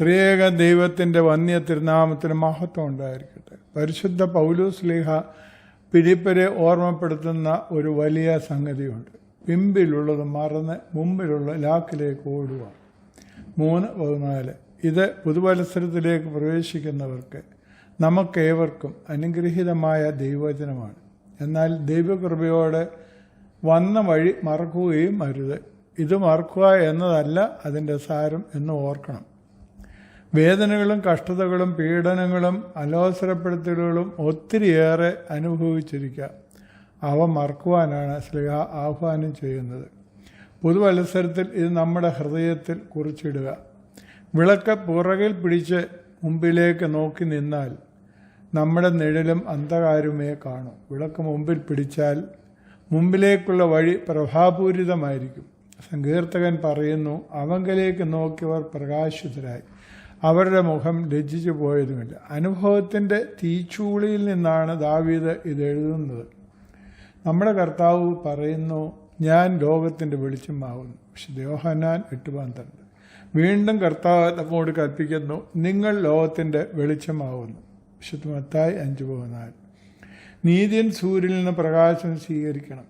ത്രിയേക ദൈവത്തിന്റെ വന്യ തിരുനാമത്തിന് മഹത്വം ഉണ്ടായിരിക്കട്ടെ. പരിശുദ്ധ പൗലൂസ് ലീഹ പിടിപ്പരെ ഓർമ്മപ്പെടുത്തുന്ന ഒരു വലിയ സംഗതിയുണ്ട്. പിമ്പിലുള്ളത് മറന്ന് മുമ്പിലുള്ള ലാക്കിലേക്ക് ഓടുക. മൂന്ന് പതിനാല്. ഇത് പുതുവത്സരത്തിലേക്ക് പ്രവേശിക്കുന്നവർക്ക് നമുക്കേവർക്കും അനുഗ്രഹീതമായ ദൈവവചനമാണ്. എന്നാൽ ദൈവകൃപയോടെ വന്ന വഴി മറക്കുകയും അരുത്. ഇത് മറക്കുക എന്നതല്ല അതിന്റെ സാരം എന്ന് ഓർക്കണം. വേദനകളും കഷ്ടതകളും പീഡനങ്ങളും അലോസരപ്പെടുത്തലുകളും ഒത്തിരിയേറെ അനുഭവിച്ചിരിക്കുക അവ മറക്കുവാനാണ് സ്ലിഹ ആഹ്വാനം ചെയ്യുന്നത്. പുതുവത്സരത്തിൽ ഇത് നമ്മുടെ ഹൃദയത്തിൽ കുറിച്ചിടുക. വിളക്ക് പുറകിൽ പിടിച്ച് മുമ്പിലേക്ക് നോക്കി നിന്നാൽ നമ്മുടെ നിഴലും അന്ധകാരമേ കാണും. വിളക്ക് മുമ്പിൽ പിടിച്ചാൽ മുമ്പിലേക്കുള്ള വഴി പ്രഭാപൂരിതമായിരിക്കും. സങ്കീർത്തകൻ പറയുന്നു അവങ്കലേക്ക് നോക്കിയവർ പ്രകാശിതരായി. അവരുടെ മുഖം ലജ്ജിച്ചു പോയതുമില്ല. അനുഭവത്തിന്റെ തീച്ചൂളിയിൽ നിന്നാണ് ദാവീദ് ഇത് എഴുതുന്നത്. നമ്മുടെ കർത്താവ് പറയുന്നു ഞാൻ ലോകത്തിന്റെ വെളിച്ചമാകുന്നു പക്ഷെ ദേവഹനാൻ എട്ട് വീണ്ടും കർത്താവ് നമ്മോട് കൽപ്പിക്കുന്നു നിങ്ങൾ ലോകത്തിന്റെ വെളിച്ചമാകുന്നു വിശുദ്ധ മത്തായി അഞ്ച് പതിനാല്. നീതിയൻ സൂര്യനിൽ നിന്ന് പ്രകാശം സ്വീകരിക്കണം.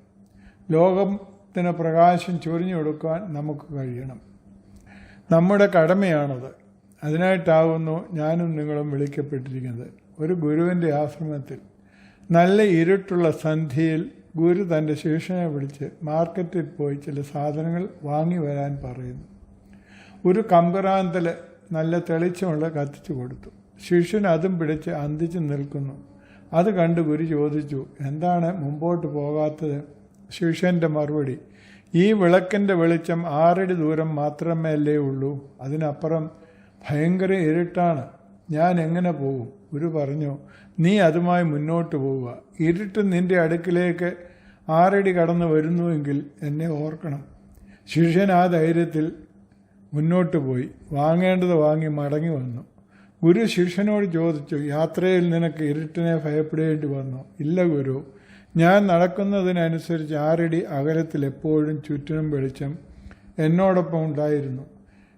ലോകത്തിന് പ്രകാശം ചൊരിഞ്ഞു കൊടുക്കാൻ നമുക്ക് കഴിയണം. നമ്മുടെ കടമയാണത്. അതിനായിട്ടാകുന്നു ഞാനും നിങ്ങളും വിളിക്കപ്പെട്ടിരിക്കുന്നത്. ഒരു ഗുരുവിന്റെ ആശ്രമത്തിൽ നല്ല ഇരുട്ടുള്ള സന്ധ്യയിൽ ഗുരു തന്റെ ശിഷ്യനെ വിളിച്ച് മാർക്കറ്റിൽ പോയി ചില സാധനങ്ങൾ വാങ്ങി വരാൻ പറയുന്നു. ഒരു കമ്പറാന്തൽ നല്ല തെളിച്ചമുള്ള കത്തിച്ചു കൊടുത്തു. ശിഷ്യൻ അതും പിടിച്ച് അന്തിച്ച് നിൽക്കുന്നു. അത് കണ്ട് ഗുരു ചോദിച്ചു എന്താണ് മുമ്പോട്ട് പോകാത്തത്? ശിഷ്യന്റെ മറുപടി ഈ വിളക്കിന്റെ വെളിച്ചം ആറടി ദൂരം മാത്രമേ അല്ലേ ഉള്ളൂ. അതിനപ്പുറം ഭയങ്കര ഇരുട്ടാണ്. ഞാൻ എങ്ങനെ പോകും ഗുരു പറഞ്ഞു നീ അതുമായി മുന്നോട്ട് പോവുക. ഇരുട്ട് നിന്റെ അടുക്കിലേക്ക് ആറടി കടന്നു വരുന്നുവെങ്കിൽ എന്നെ ഓർക്കണം. ശിഷ്യൻ ആ ധൈര്യത്തിൽ മുന്നോട്ട് പോയി. വാങ്ങേണ്ടത് വാങ്ങി മടങ്ങി വന്നു. ഗുരു ശിഷ്യനോട് ചോദിച്ചു യാത്രയിൽ നിനക്ക് ഇരുട്ടിനെ ഭയപ്പെടേണ്ടി വന്നു? ഇല്ല ഗുരു. ഞാൻ നടക്കുന്നതിനനുസരിച്ച് ആറടി അകലത്തിൽ എപ്പോഴും ചുറ്റിനും വെളിച്ചം എന്നോടൊപ്പം ഉണ്ടായിരുന്നു.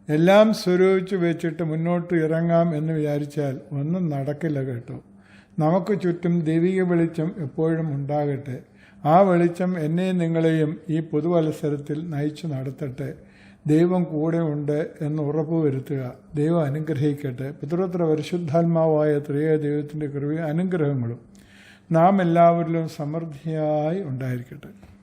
എല്ലാം സ്വരൂപിച്ച് വെച്ചിട്ട് മുന്നോട്ട് ഇറങ്ങാം എന്ന് വിചാരിച്ചാൽ ഒന്നും നടക്കില്ല കേട്ടോ. നമുക്ക് ചുറ്റും ദൈവിക വെളിച്ചം എപ്പോഴും ഉണ്ടാകട്ടെ. ആ വെളിച്ചം എന്നെയും നിങ്ങളെയും ഈ പൊതുവത്സരത്തിൽ നയിച്ചു നടത്തട്ടെ. ദൈവം കൂടെ ഉണ്ട് എന്ന് ഉറപ്പുവരുത്തുക ദൈവം അനുഗ്രഹിക്കട്ടെ. പിതൃത്ര പരിശുദ്ധാത്മാവായ ത്രിയ ദൈവത്തിന്റെ കൃപയും അനുഗ്രഹങ്ങളും നാം എല്ലാവരിലും സമൃദ്ധിയായി ഉണ്ടായിരിക്കട്ടെ.